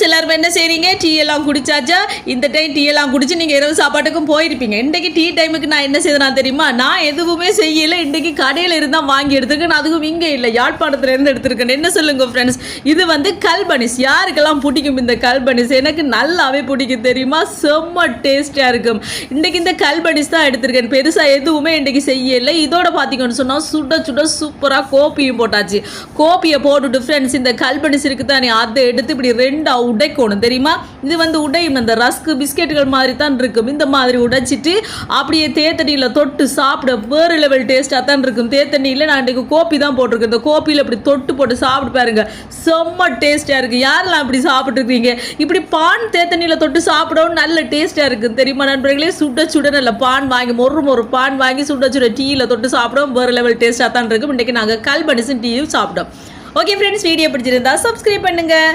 Friends எல்லாரும் என்ன செய்றீங்க? டீ எல்லாம் குடிச்சாச்சா? இந்த டைம் டீ எல்லாம் குடிச்சு நீங்கள் இரவு சாப்பாட்டுக்கும் போயிருப்பீங்க. இன்றைக்கு டீ டைமுக்கு நான் என்ன செய்தேன் தெரியுமா? நான் எதுவுமே செய்யலை. இன்றைக்கு கடையில் இருந்தால் வாங்கி எடுத்துருக்கேன். அதுவும் இங்கே இல்லை. யாழ்ப்பாணத்துல இருந்து எடுத்திருக்கேன். என்ன சொல்லுங்க ஃப்ரெண்ட்ஸ் இது வந்து கல்பனிஸ். யாருக்கெல்லாம் பிடிக்கும் இந்த கல்பனிஸ்? எனக்கு நல்லாவே பிடிக்கும் தெரியுமா? செம்ம டேஸ்டியாக இருக்கும். இன்றைக்கு இந்த கல்பனிஸ் தான் எடுத்திருக்கேன். பெருசாக எதுவுமே இன்றைக்கு செய்யலை. இதோட பார்த்தீங்கன்னு சொன்னால் சுட சுட சூப்பராக கோப்பியும் போட்டாச்சு. கோப்பியை போட்டுட்டு ஃப்ரெண்ட்ஸ் இந்த கல்பனிஸ் இருக்கு தானே அதை எடுத்து இப்படி ரெண்டு உடைக்கணும் தெரியுமா? இது வந்து உடையும் இந்த ரஸ்க்கு பிஸ்கெட்டுகள் மாதிரி தான் இருக்கும். இந்த மாதிரி உடைச்சிட்டு அப்படியே தேத்தண்ணியில் தொட்டு சாப்பிட வேறு லெவல் டேஸ்ட்டாக தான் இருக்கும். தேத்தண்ணியில் நான் இன்றைக்கு கோப்பி தான் போட்டிருக்கேன். இந்த கோப்பியில் இப்படி தொட்டு போட்டு சாப்பிட்டு பாருங்க. செம்ம டேஸ்ட்டாக இருக்குது யாரெல்லாம் இப்படி சாப்பிட்ருக்கீங்க இப்படி பான் தேத்தண்ணியில் தொட்டு சாப்பிடவும் நல்ல டேஸ்ட்டாக இருக்குது தெரியுமா நண்பர்களே? சுட சுட நல்ல பான் வாங்கி மொறு மொறு பான் வாங்கி சுட சுட டீயில் தொட்டு சாப்பிடவும் வேறு லெவல் டேஸ்ட்டாக தான் இருக்கும். இன்றைக்கி நாங்கள் கல்பனிசும் டீயும் சாப்பிட்டோம். ஓகே ஃப்ரெண்ட்ஸ் வீடியோ பிடிச்சிருந்தா சப்ஸ்கிரைப் பண்ணுங்கள்